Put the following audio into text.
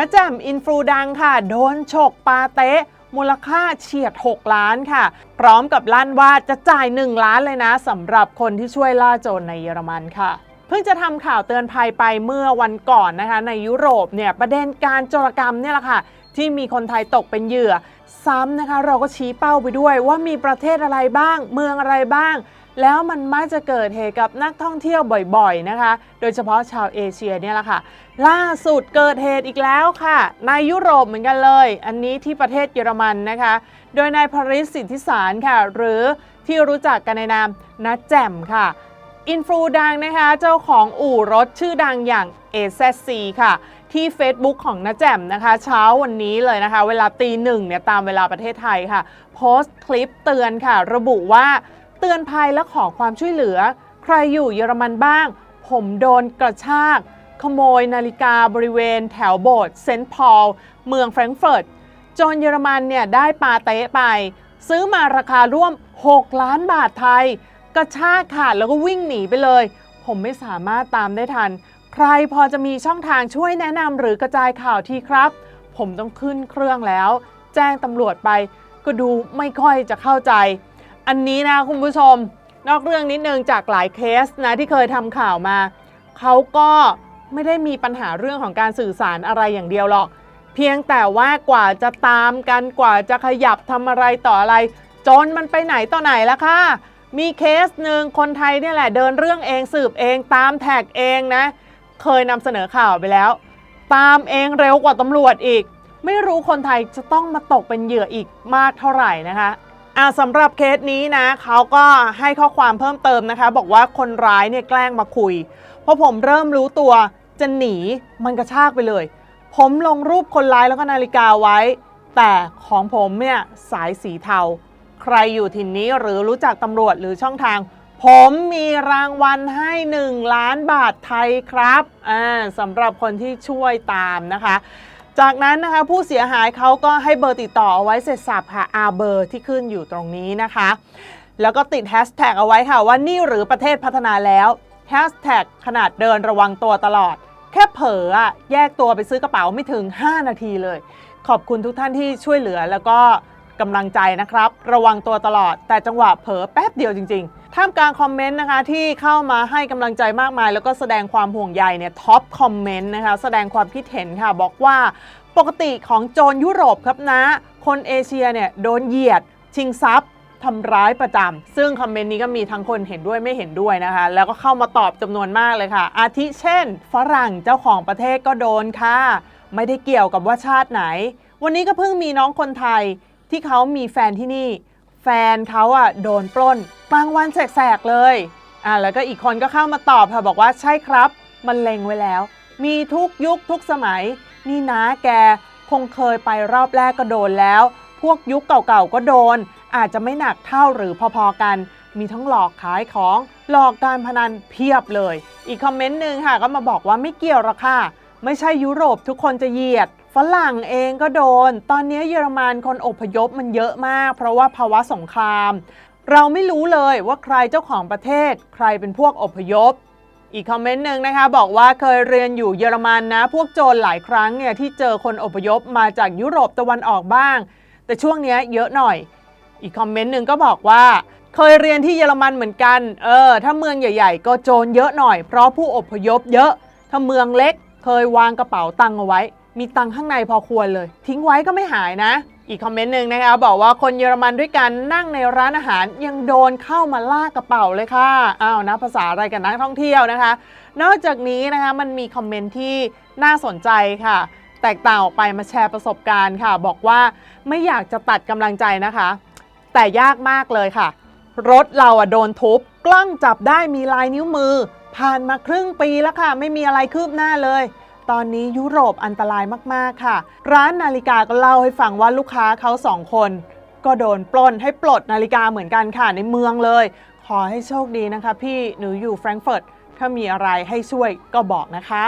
นะแจ่มอินฟลูดังค่ะ โดนฉกปาเต๊ะมูลค่าเฉียด 6 ล้านค่ะ พร้อมกับลั่นว่าจะจ่าย 1 ล้านเลยนะสำหรับคนที่ช่วยล่าโจรในเยอรมันค่ะ เพิ่งจะทำข่าวเตือนภัยไปเมื่อวันก่อนนะคะ ในยุโรปเนี่ยประเด็นการโจรกรรมเนี่ยแหละค่ะ ที่มีคนไทยตกเป็นเหยื่อ ซ้ำนะคะ เราก็ชี้เป้าไปด้วยว่ามีประเทศอะไรบ้าง เมืองอะไรบ้าง แล้วมันมักจะเกิดเหตุกับนักท่องเที่ยวบ่อยๆนะคะ โดยเฉพาะชาวเอเชียเนี่ยแหละค่ะ ล่าสุดเกิดเหตุอีกแล้วค่ะ ในยุโรปเหมือนกันเลย อันนี้ที่ประเทศเยอรมันนะคะ โดยนายพริสสิทธิสารค่ะ หรือที่รู้จักกันในนามนัดแจ่มค่ะ อินฟลูดังนะคะ เจ้าของอู่รถชื่อดังอย่าง AZC ค่ะ ที่ Facebook ของน้าแจ่มนะคะ เช้าวันนี้เลยนะคะ เวลาตีหนึ่งเนี่ยตามเวลาประเทศไทยค่ะ โพสต์คลิปเตือนค่ะ ระบุว่า เตือนภัยและขอความช่วยเหลือ ใครอยู่เยอรมันบ้าง ผมโดนกระชาก ขโมยนาฬิกาบริเวณแถวโบสถ์เซนต์พอลเมืองแฟรงก์เฟิร์ตจรเยอรมันเนี่ยได้ปาเตะไป ซื้อมาราคาร่วม 6 ล้านบาทไทย กระชากค่ะแล้วก็วิ่งหนีไปเลย ผมไม่สามารถตามได้ทัน ใครพอจะมีช่องทางช่วยแนะนำหรือกระจายข่าวทีครับ ผมต้องขึ้นเครื่องแล้ว แจ้งตำรวจไป ก็ดูไม่ค่อยจะเข้าใจ อันนี้นะคุณผู้ชม นอกเรื่องนิดนึงจากหลายเคสนะที่เคยทำข่าวมา เขาก็ไม่ได้มีปัญหาเรื่องของการสื่อสารอะไรอย่างเดียวหรอก เพียงแต่ว่ากว่าจะตามกันกว่าจะขยับทำอะไรต่ออะไร จนมันไปไหนต่อไหนแล้วค่ะ มีเคสหนึ่งคนไทยเนี่ยแหละเดินเรื่องเองสืบเองตามแท็กเองนะ เคยนำเสนอข่าวไปแล้ว ตามเองเร็วกว่าตำรวจอีก ไม่รู้คนไทยจะต้องมาตกเป็นเหยื่ออีกมากเท่าไหร่นะคะ อ่าสำหรับเคสนี้นะเขาก็ให้ข้อความเพิ่มเติมนะคะ บอกว่าคนร้ายเนี่ยแกล้งมาคุยพอผมเริ่มรู้ตัวจะหนีมันกระชากไปเลย ผมลงรูปคนร้ายแล้วก็นาฬิกาไว้ แต่ของผมเนี่ยสายสีเทา ใครอยู่ถิ่นนี้หรือรู้จักตำรวจหรือช่องทาง ผมมีรางวัลให้ 1 ล้านบาทไทยครับอ่าสำหรับคนที่ช่วยตามนะคะ จากนั้นนะคะผู้เสียหายเขาก็ให้เบอร์ติดต่อเอาไว้เสร็จสับค่ะอาเบอร์ที่ขึ้นอยู่ตรงนี้นะคะ แล้วก็ติดแฮชแท็กเอาไว้ค่ะว่านี่หรือประเทศพัฒนาแล้วแฮชแท็กขนาดเดินระวังตัวตลอด แค่เผลอแยกตัวไปซื้อกระเป๋าไม่ถึง 5 นาทีเลย ขอบคุณทุกท่านที่ช่วยเหลือแล้วก็ กำลังใจนะครับ ระวังตัวตลอด แต่จังหวะเผลอแป๊บเดียวจริง ๆ ท่ามกลางคอมเมนต์นะคะที่เข้ามาให้กำลังใจมากมาย แล้วก็แสดงความห่วงใยเนี่ยท็อปคอมเมนต์นะคะแสดงความคิดเห็นค่ะบอกว่าปกติของโจรยุโรปครับนะ คนเอเชียเนี่ยโดนเหยียดชิงทรัพย์ทำร้ายประจำ ซึ่งคอมเมนต์นี้ก็มีทั้งคนเห็นด้วยไม่เห็นด้วยนะคะ แล้วก็เข้ามาตอบจำนวนมากเลยค่ะ อาทิเช่น ฝรั่งเจ้าของประเทศก็โดนค่ะ ไม่ได้เกี่ยวกับว่าชาติไหน วันนี้ก็เพิ่งมีน้องคนไทย ที่เขามีแฟนที่นี่ แฟนเขาอะโดนปล้นกลางวันแสกๆเลยอ่าแล้วก็อีกคนก็เข้ามาตอบค่ะบอกว่าใช่ครับ มันเล็งไว้แล้ว มีทุกยุคทุกสมัย นี่นะแกคงเคยไปรอบแรกก็โดนแล้ว พวกยุคเก่าๆก็โดน อาจจะไม่หนักเท่าหรือพอๆกัน มีทั้งหลอกขายของ หลอกการพนันเพียบเลย อีกคอมเมนต์หนึ่งค่ะก็มาบอกว่าไม่เกี่ยวหรอกค่ะ ไม่ใช่ยุโรปทุกคนจะเหยียด ฝรั่งเองก็โดน ตอนนี้เยอรมันคนอพยพมันเยอะมาก เพราะว่าภาวะสงคราม เราไม่รู้เลยว่าใครเจ้าของประเทศ ใครเป็นพวกอพยพอีกคอมเมนต์หนึ่งนะคะ บอกว่าเคยเรียนอยู่เยอรมันนะ พวกโจรหลายครั้งเนี่ย ที่เจอคนอพยพมาจากยุโรปตะวันออกบ้าง แต่ช่วงนี้เยอะหน่อย อีกคอมเมนต์หนึ่งก็บอกว่า เคยเรียนที่เยอรมันเหมือนกัน เออ ถ้าเมืองใหญ่ ๆ ก็โจรเยอะหน่อย เพราะผู้อพยพเยอะ ถ้าเมืองเล็ก เคยวางกระเป๋าตังค์เอาไว้ มีตังค์ข้างในพอควรเลย ทิ้งไว้ก็ไม่หายนะ อีกคอมเมนต์หนึ่งนะคะบอกว่าคนเยอรมันด้วยกันนั่งในร้านอาหารยังโดนเข้ามาลากกระเป๋าเลยค่ะอ้าวนะภาษาอะไรกันนักท่องเที่ยวนะคะ นอกจากนี้นะคะมันมีคอมเมนต์ที่น่าสนใจค่ะ แตกต่างออกไปมาแชร์ประสบการณ์ค่ะ บอกว่าไม่อยากจะตัดกำลังใจนะคะ แต่ยากมากเลยค่ะ รถเราอะโดนทุบกล้องจับได้มีลายนิ้วมือ ผ่านมาครึ่งปีแล้วค่ะ ไม่มีอะไรคืบหน้าเลย ตอนนี้ยุโรปอันตรายมากๆค่ะ ร้านนาฬิกาก็เล่าให้ฟังว่าลูกค้าเขาสองคน ก็โดนปล้นให้ปลดนาฬิกาเหมือนกันค่ะในเมืองเลย ขอให้โชคดีนะคะ พี่หนูอยู่แฟรงก์เฟิร์ตถ้ามีอะไรให้ช่วยก็บอกนะคะ